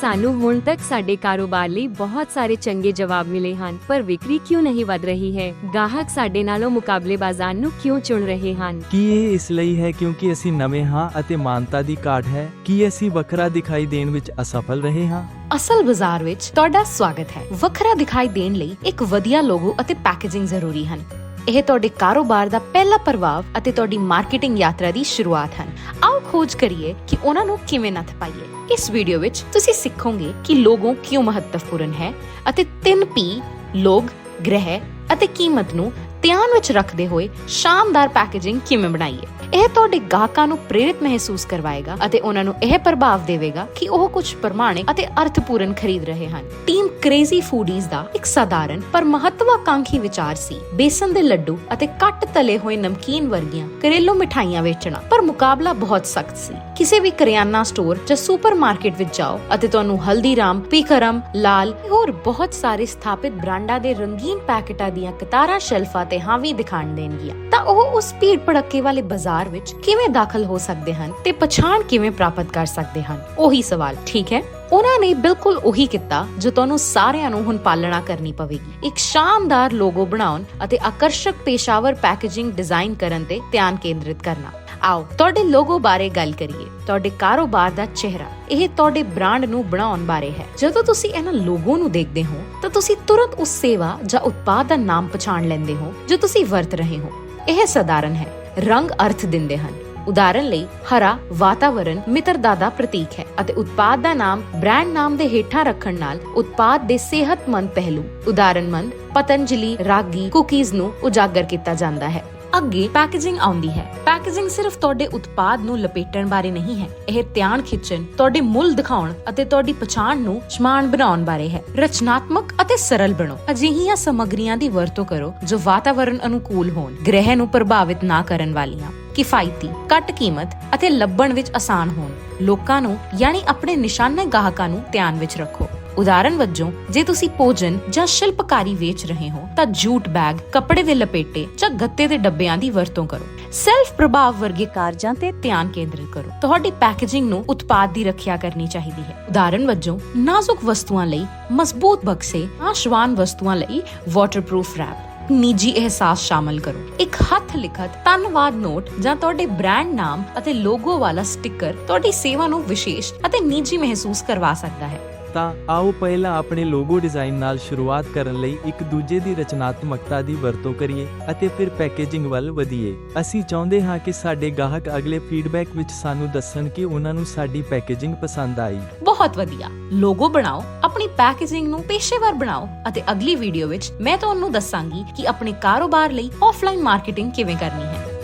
ਸਾਨੂੰ ਹੁਣ ਤੱਕ ਸਾਡੇ ਕਾਰੋਬਾਰ ਲਈ ਬਹੁਤ ਸਾਰੇ ਚੰਗੇ ਜਵਾਬ ਮਿਲੇ ਹਨ ਪਰ ਵਿਕਰੀ ਕਿਉਂ ਨਹੀਂ ਵਧ ਰਹੀ ਹੈ? ਗਾਹਕ ਸਾਡੇ ਨਾਲੋਂ ਮੁਕਾਬਲੇ ਬਾਜ਼ਾਰ ਨੂੰ ਕਿਉਂ ਚੁਣ ਰਹੇ ਹਨ? ਕੀ ਇਹ ਇਸ ਲਈ ਹੈ ਕਿਉਂਕਿ ਅਸੀਂ ਨਵੇਂ ਹਾਂ ਅਤੇ ਮਾਨਤਾ ਦੀ ਘਾਟ ਹੈ? ਕੀ ਅਸੀਂ ਵੱਖਰਾ ਦਿਖਾਈ ਦੇਣ ਵਿੱਚ ਅਸਫਲ ਰਹੇ ਹਾਂ? ਅਸਲ ਬਾਜ਼ਾਰ ਵਿੱਚ ਤੁਹਾਡਾ ਸਵਾਗਤ ਹੈ। ਵੱਖਰਾ ਦਿਖਾਈ ਦੇਣ ਲਈ ਇੱਕ ਵਧੀਆ ਲੋਗੋ ਅਤੇ ਪੈਕੇਜਿੰਗ ਜ਼ਰੂਰੀ ਹਨ। ਇਹ ਤੁਹਾਡੇ ਕਾਰੋਬਾਰ ਦਾ ਪਹਿਲਾ ਪ੍ਰਭਾਵ ਅਤੇ ਤੁਹਾਡੀ ਮਾਰਕੀਟਿੰਗ ਯਾਤਰਾ ਦੀ ਸ਼ੁਰੂਆਤ ਹਨ। ਆਓ ਖੋਜ ਕਰੀਏ ਕਿ ਉਹਨਾਂ ਨੂੰ ਕਿਵੇਂ ਨੱਥ ਪਾਈਏ। ਇਸ ਵੀਡੀਓ ਵਿੱਚ ਤੁਸੀਂ ਸਿੱਖੋਗੇ ਕਿ ਲੋਗੋ ਕਿਉਂ ਮਹੱਤਵਪੂਰਨ ਹੈ ਅਤੇ 3P ਲੋਗ, ਗ੍ਰਹਿ ਅਤੇ ਕੀਮਤ ਨੂੰ ਧਿਆਨ ਵਿੱਚ ਰੱਖਦੇ ਹੋਏ ਸ਼ਾਨਦਾਰ ਪੈਕੇਜਿੰਗ ਕਿਵੇਂ ਬਣਾਈਏ। ਇਹ ਤੁਹਾਡੇ ਗਾਹਕਾਂ ਨੂੰ ਪ੍ਰੇਰਿਤ ਮਹਿਸੂਸ ਕਰਵਾਏਗਾ ਅਤੇ ਉਹਨਾਂ ਨੂੰ ਇਹ ਪ੍ਰਭਾਵ ਦੇਵੇਗਾ ਕਿ ਉਹ ਕੁਝ ਪ੍ਰਮਾਣਿਕ ਅਤੇ ਅਰਥਪੂਰਨ ਖਰੀਦ ਰਹੇ ਹਨ। ਟੀਮ ਕ੍ਰੇਜ਼ੀ ਫੂਡੀਜ਼ ਦਾ ਇੱਕ ਸਾਧਾਰਨ ਪਰ ਮਹੱਤਵਾਕਾਂਖੀ ਵਿਚਾਰ ਸੀ। ਬੇਸਨ ਦੇ ਲੱਡੂ ਅਤੇ ਕੱਟ ਤਲੇ ਹੋਏ ਨਮਕੀਨ ਵਰਗੀਆਂ ਘਰੇਲੂ ਮਿਠਾਈਆਂ ਵੇਚਣਾ, ਪਰ ਮੁਕਾਬਲਾ ਬਹੁਤ ਸਖਤ ਸੀ। ਕਿਸੇ ਵੀ ਕਰਿਆਨਾ ਸਟੋਰ ਜਾਂ ਸੁਪਰਮਾਰਕਟ ਵਿੱਚ ਜਾਓ ਅਤੇ ਤੁਹਾਨੂੰ ਹਲਦੀਰਾਮ ਪੀਕਰਮ ਲਾਲ ਹੋਰ ਬਹੁਤ ਸਾਰੇ ਸਥਾਪਿਤ ਬ੍ਰਾਂਡਾਂ ਦੇ ਰੰਗੀਨ ਪੈਕੇਟਾਂ ਦੀਆਂ ਕਤਾਰਾਂ, ਸ਼ੈਲਫਾਂ ਤੇ ਹਾਵੀ ਦਿਖਾਣ ਦੇਣਗੀਆਂ। ਤਾਂ ਉਹ ਉਸ ਭੀੜ ਭੜੱਕੇ ਵਾਲੇ ਬਾਜ਼ਾਰ ਵਿੱਚ ਕਿਵੇਂ ਦਾਖਲ ਹੋ ਸਕਦੇ ਹਨ ਤੇ ਪਛਾਣ ਕਿਵੇਂ ਪ੍ਰਾਪਤ ਕਰ ਸਕਦੇ ਹਨ? ਉਹੀ ਸਵਾਲ, ਠੀਕ ਹੈ? ਉਹਨਾਂ ਨੇ ਬਿਲਕੁਲ ਉਹੀ ਕੀਤਾ ਜੋ ਤੁਹਾਨੂੰ ਸਾਰਿਆਂ ਨੂੰ ਹੁਣ ਪਾਲਣਾ ਕਰਨੀ ਪਵੇਗੀ। ਇੱਕ ਸ਼ਾਨਦਾਰ ਲੋਗੋ ਬਣਾਉਣ ਅਤੇ ਆਕਰਸ਼ਕ ਪੇਸ਼ਾਵਰ ਪੈਕੇਜਿੰਗ ਡਿਜ਼ਾਈਨ ਕਰਨ ਤੇ ਧਿਆਨ ਕੇਂਦਰਿਤ ਕਰਨਾ। ਆਓ, ਤੁਹਾਡੇ ਲੋਗੋ ਬਾਰੇ ਗੱਲ ਕਰੀਏ। ਤੁਹਾਡੇ ਕਾਰੋਬਾਰ ਦਾ ਚਿਹਰਾ, ਇਹ ਤੁਹਾਡੇ ਬ੍ਰਾਂਡ ਨੂੰ ਬਣਾਉਣ ਬਾਰੇ ਹੈ। ਜਦੋਂ ਤੁਸੀਂ ਇਹਨਾਂ ਲੋਗੋ ਨੂੰ ਦੇਖਦੇ ਹੋ, ਤਾਂ ਤੁਸੀਂ ਤੁਰੰਤ ਉਸ ਸੇਵਾ ਜਾਂ ਉਤਪਾਦ ਦਾ ਨਾਮ ਪਛਾਣ ਲੈਂਦੇ ਹੋ ਜੋ ਤੁਸੀਂ ਵਰਤ ਰਹੇ ਹੋ। ਇਹ ਸਧਾਰਨ ਹੈ। ਰੰਗ ਅਰਥ ਦਿੰਦੇ ਹਨ। ਉਦਾਹਰਨ ਲਈ, ਹਰਾ ਵਾਤਾਵਰਣ ਮਿੱਤਰਤਾ ਦਾ ਪ੍ਰਤੀਕ ਹੈ ਅਤੇ ਉਤਪਾਦ ਦਾ ਨਾਮ ਬ੍ਰਾਂਡ ਨਾਮ ਦੇ ਹੇਠਾਂ ਰੱਖਣ ਨਾਲ ਉਤਪਾਦ ਦੇ ਸਿਹਤਮੰਦ ਪਹਿਲੂ ਉਦਾਹਰਣਮੰਦ ਪਤੰਜਲੀ, ਰਾਗੀ, ਕੁਕੀਜ਼ ਨੂੰ ਉਜਾਗਰ ਕੀਤਾ ਜਾਂਦਾ ਹੈ। ਅੱਗੇ ਪੈਕੇਜਿੰਗ ਆਉਂਦੀ ਹੈ। ਪੈਕੇਜਿੰਗ ਸਿਰਫ ਤੁਹਾਡੇ ਉਤਪਾਦ ਨੂੰ ਲਪੇਟਣ ਬਾਰੇ ਨਹੀਂ ਹੈ। ਇਹ ਧਿਆਨ ਖਿੱਚਣ, ਤੁਹਾਡੇ ਮੁੱਲ ਦਿਖਾਉਣ ਅਤੇ ਤੁਹਾਡੀ ਪਛਾਣ ਨੂੰ ਸਮਾਨ ਬਣਾਉਣ ਬਾਰੇ ਹੈ। ਰਚਨਾਤਮਕ ਅਤੇ ਸਰਲ ਬਣੋ। ਅਜਿਹੀਆਂ ਸਮੱਗਰੀਆਂ ਦੀ ਵਰਤੋਂ ਕਰੋ ਜੋ ਵਾਤਾਵਰਣ ਅਨੁਕੂਲ ਹੋਣ, ਗ੍ਰਹਿ ਨੂੰ ਪ੍ਰਭਾਵਿਤ ਨਾ ਕਰਨ ਵਾਲੀਆਂ, ਕਿਫਾਇਤੀ, ਘੱਟ ਕੀਮਤ ਅਤੇ ਲੱਭਣ ਵਿੱਚ ਆਸਾਨ ਹੋਣ। ਲੋਕਾਂ ਨੂੰ, ਯਾਨੀ ਆਪਣੇ ਨਿਸ਼ਾਨੇ ਗਾਹਕਾਂ ਨੂੰ ਧਿਆਨ ਵਿੱਚ ਰੱਖੋ। ਉਦਾਹਰਨ ਵਜੋਂ, ਜੇ ਤੁਸੀਂ ਭੋਜਨ ਜਾਂ ਸ਼ਿਲਪਕਾਰੀ ਵੇਚ ਰਹੇ ਹੋ, ਤਾਂ ਜੂਟ ਬੈਗ, ਕੱਪੜੇ ਦੇ ਲਪੇਟੇ ਜਾਂ ਗੱਤੇ ਦੇ ਡੱਬਿਆਂ ਦੀ ਵਰਤੋਂ ਕਰੋ। ਸੈਲਫ ਪ੍ਰਭਾਵ ਵਰਗੇ ਕਾਰਜਾਂ ਤੇ ਧਿਆਨ ਕੇਂਦਰਿਤ ਕਰੋ। ਤੁਹਾਡੀ ਪੈਕੇਜਿੰਗ ਨੂੰ ਉਤਪਾਦ ਦੀ ਰੱਖਿਆ ਕਰਨੀ ਚਾਹੀਦੀ ਹੈ। ਉਦਾਹਰਨ ਵਜੋਂ, ਨਾਜ਼ੁਕ ਵਸਤੂਆਂ ਲਈ ਮਜ਼ਬੂਤ ਬਕਸੇ, ਆਸ਼ਵਾਨ ਵਸਤੂਆਂ ਲਈ ਵਾਟਰਪ੍ਰੂਫ ਰੈਪ ਨਿੱਜੀ ਅਹਿਸਾਸ ਸ਼ਾਮਲ ਕਰੋ। ਇੱਕ ਹੱਥ ਲਿਖਤ ਧੰਨਵਾਦ ਨੋਟ ਜਾਂ ਤੁਹਾਡੇ ਬ੍ਰਾਂਡ ਨਾਮ ਅਤੇ ਲੋਗੋ ਵਾਲਾ ਸਟicker ਤੁਹਾਡੀ ਸੇਵਾ ਨੂੰ ਵਿਸ਼ੇਸ਼ ਅਤੇ ਨਿੱਜੀ ਮਹਿਸੂਸ ਕਰਵਾ ਸਕਦਾ ਹੈ। ਤਾਂ ਆਓ ਪਹਿਲਾਂ ਆਪਣੇ ਲੋਗੋ ਡਿਜ਼ਾਈਨ ਨਾਲ ਸ਼ੁਰੂਆਤ ਕਰਨ ਲਈ ਇੱਕ ਦੂਜੇ ਦੀ ਰਚਨਾਤਮਕਤਾ ਦੀ ਵਰਤੋਂ ਕਰੀਏ ਅਤੇ ਫਿਰ ਪੈਕੇਜਿੰਗ ਵੱਲ ਵਧੀਏ। ਅਸੀਂ ਚਾਹੁੰਦੇ ਹਾਂ ਕਿ ਸਾਡੇ ਗਾਹਕ ਅਗਲੇ ਫੀਡਬੈਕ ਵਿੱਚ ਸਾਨੂੰ ਦੱਸਣ ਕਿ ਉਹਨਾਂ ਨੂੰ ਸਾਡੀ ਪੈਕੇਜਿੰਗ ਪਸੰਦ ਆਈ। ਬਹੁਤ ਵਧੀਆ। ਲੋਗੋ ਬਣਾਓ, ਆਪਣੀ ਪੈਕੇਜਿੰਗ ਨੂੰ ਪੇਸ਼ੇਵਰ ਬਣਾਓ ਅਤੇ ਅਗਲੀ ਵੀਡੀਓ ਵਿੱਚ ਮੈਂ ਤੁਹਾਨੂੰ ਦੱਸਾਂਗੀ ਕਿ ਆਪਣੇ ਕਾਰੋਬਾਰ ਲਈ ਆਫਲਾਈਨ ਮਾਰਕੀਟਿੰਗ ਕਿਵੇਂ ਕਰਨੀ ਹੈ।